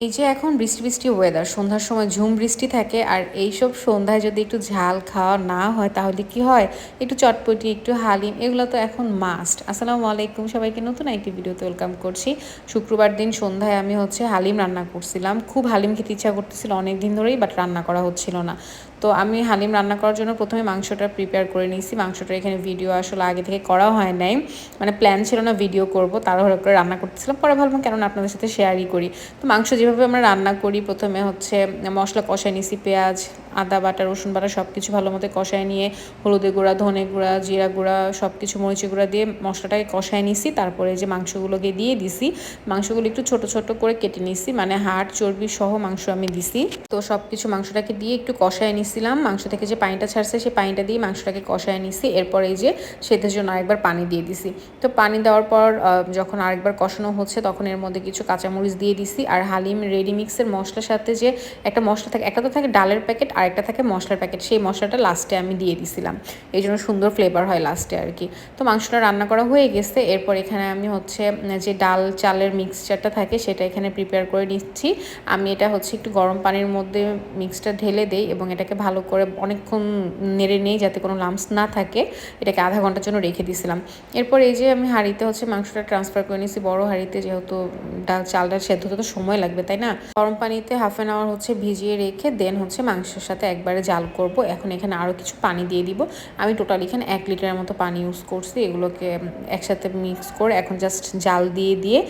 এই যে এখন বৃষ্টি বৃষ্টি ওয়েদার সন্ধ্যার সময় ঝুম বৃষ্টি থাকে আর এইসব সন্ধ্যায় যদি একটু ঝাল খাওয়া না হয় তাহলে কি হয়? একটু চটপটি, একটু হালিম, এগুলো তো এখন মাস্ট আসসালামু আলাইকুম সবাইকে, নতুন একটি ভিডিওতে ওয়েলকাম করছি। শুক্রবার দিন সন্ধ্যায় আমি হচ্ছে হালিম রান্না করছিলাম। খুব হালিম খেতে ইচ্ছা করতেছিল অনেক দিন ধরেই বাট রান্না করা হচ্ছিল না। তো আমি হালিম রান্না করার জন্য প্রথমে মাংসটা প্রিপেয়ার করে নিয়েছি। মাংসটা এখানে ভিডিও আসলে আগে থেকে করা হয় নাই। মানে প্ল্যান ছিল না ভিডিও করব, তাড়াহুড়ো করে রান্না করতেছিলাম। পরে ভাবলাম কেন আপনাদের সাথে শেয়ারই করি। তো মাংস যেভাবে আমরা রান্না করি, প্রথমে হচ্ছে মশলা কষায় নিছি, পেঁয়াজ, আদা, বাটা, রসুন বাটা সব কিছু ভালো মতো কষায় নিয়ে হলুদের গুঁড়া, ধনে গুঁড়া, জিরা গুঁড়া সব কিছু মরিচি গুঁড়া দিয়ে মশলাটাকে কষায় নিছি। তারপরে যে মাংসগুলোকে দিয়ে দিছি, মাংসগুলো একটু ছোট ছোট করে কেটে নিছি মানে হাড়, চর্বি সহ মাংস আমি দিছি। তো সব কিছু মাংসটাকে দিয়ে একটু কষায় নিছিলাম। মাংস থেকে যে পানিটা ছাড়ছে সেই পানিটা দিয়ে মাংসটাকে কষায় নিছি। এরপর এই যে সেদের জন্য আরেকবার পানি দিয়ে দিছি। তো পানি দেওয়ার পর যখন আরেকবার কষানো হচ্ছে, তখন এর মধ্যে কিছু কাঁচামরিচ দিয়ে দিছি। আর হালিম রেডি মিক্সের মশলার সাথে যে একটা মশলা থাকে, একটা তো থাকে ডালের প্যাকেট আর একটা থাকে মশলার প্যাকেট। সেই মশলাটা লাস্টে আমি দিয়ে দিছিলাম। এই জন্য সুন্দর ফ্লেভার হয় লাস্টে আর কি। তো মাংসটা রান্না করা হয়ে গেছে। এরপর এখানে আমি হচ্ছে যে ডাল চালের মিক্সচারটা থাকে, সেটা এখানে প্রিপেয়ার করে নিচ্ছি। আমি এটা হচ্ছে একটু গরম পানির মধ্যে মিক্সটা ঢেলে দেই এবং এটাকে ভালো করে অনেকক্ষণ নেড়ে নেই যাতে কোনো লামস না থাকে, এটাকে আধা ঘণ্টার জন্য রেখে দিয়েছিলাম এরপর এই যে আমি হাঁড়িতে হচ্ছে মাংসটা ট্রান্সফার করে নিয়েছি। বড় হাঁড়িতে যেহেতু ডাল, চালটা সেদ্ধ হতে তো সময় লাগবে তাই না? গরম পানিতে হাফ অ্যান আওয়ার হচ্ছে ভিজিয়ে রেখে দেন হচ্ছে মাংসের সাথে একবারে জাল করব। এখন এখানে আরও কিছু পানি দিয়ে দিব। আমি টোটাল এখানে এক লিটারের মতো পানি ইউজ করছি। এগুলোকে একসাথে মিক্স করে এখন জাস্ট জাল দিয়ে দিয়ে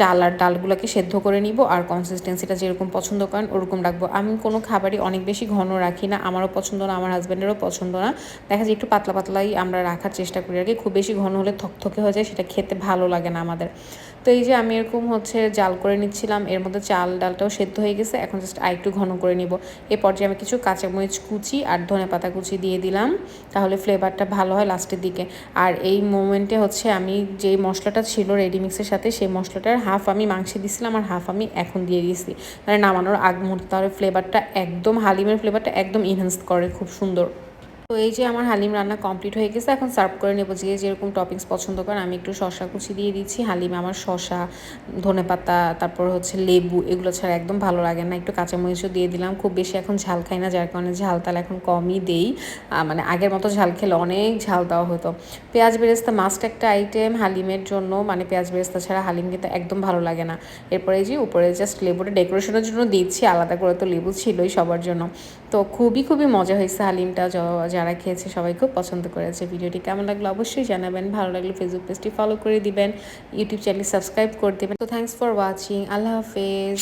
চাল আর ডালগুলোকে সেদ্ধ করে নিব। আর কনসিস্টেন্সিটা যেরকম পছন্দ করেন, ওরকম রাখব। আমি কোনো খাবারই অনেক বেশি ঘন রাখি না। আমারও পছন্দ না, আমার হাজব্যান্ডেরও পছন্দ না। দেখা যায় একটু পাতলা পাতলাই আমরা রাখার চেষ্টা করি আর কি। খুব বেশি ঘন হলে থকথকে হয়ে যায়, সেটা খেতে ভালো লাগে না আমাদের। তো এই যে আমি এরকম হচ্ছে জাল করে নিচ্ছিলাম, এর মধ্যে চাল ডালটাও সেদ্ধ হয়ে গেছে, এখন জাস্ট আর একটু ঘন করে নিব। এ পর্যায়ে আমি কিছু কাঁচামরিচ কুচি আর ধনে পাতা কুচি দিয়ে দিলাম, তাহলে ফ্লেভারটা ভালো হয় লাস্টের দিকে। আর এই মোমেন্টে হচ্ছে আমি যেই মশলাটা ছিল রেডি মিক্সের সাথে, সেই মশলাটার হাফ আমি মাংসে দিয়েছিলাম আর হাফ আমি এখন দিয়ে দিয়েছি। মানে নামানোর আগ মুহূর্তে তাহলে ফ্লেভারটা একদম হালিমের ফ্লেভারটা একদম ইনহেন্স করে, খুব সুন্দর। তো এই যে আমার হালিম রান্না কমপ্লিট হয়ে গেছে, এখন সার্ভ করে নেব। যে যেরকম টপিংস পছন্দ করেন, আমি একটু শশা কুচি দিয়ে দিচ্ছি। হালিম আমার শশা ধনে পাতা, তারপর হচ্ছে লেবু, এগুলো ছাড়া একদম ভালো লাগে না। একটু কাঁচামরিচও দিয়ে দিলাম। খুব বেশি এখন ঝাল খাই না, যার কারণে ঝাল তাল এখন কমই দেই। মানে আগের মতো ঝাল খেলে অনেক ঝাল দেওয়া হতো। পেঁয়াজ বেরেস্তা মাস্ট একটা আইটেম হালিমের জন্য। মানে পেঁয়াজ বেরেস্তা ছাড়া হালিম কিন্তু একদম ভালো লাগে না। এরপরে যে উপরে জাস্ট লেবুটা ডেকোরেশনের জন্য দিচ্ছি। আলাদা করে তো লেবু ছিলই সবার জন্য। তো খুবই খুবই মজা হয়েছে হালিমটা। যারা খেয়েছে সবাই খুব পছন্দ করেছে। ভিডিওটি কেমন লাগল অবশ্যই জানাবেন। ভালো লাগলে ফেসবুক পেজটি ফলো করে দিবেন। ইউটিউব চ্যানেল সাবস্ক্রাইব করে দেবেন। তো থ্যাংকস ফর ওয়াচিং আল্লাহ হাফেজ।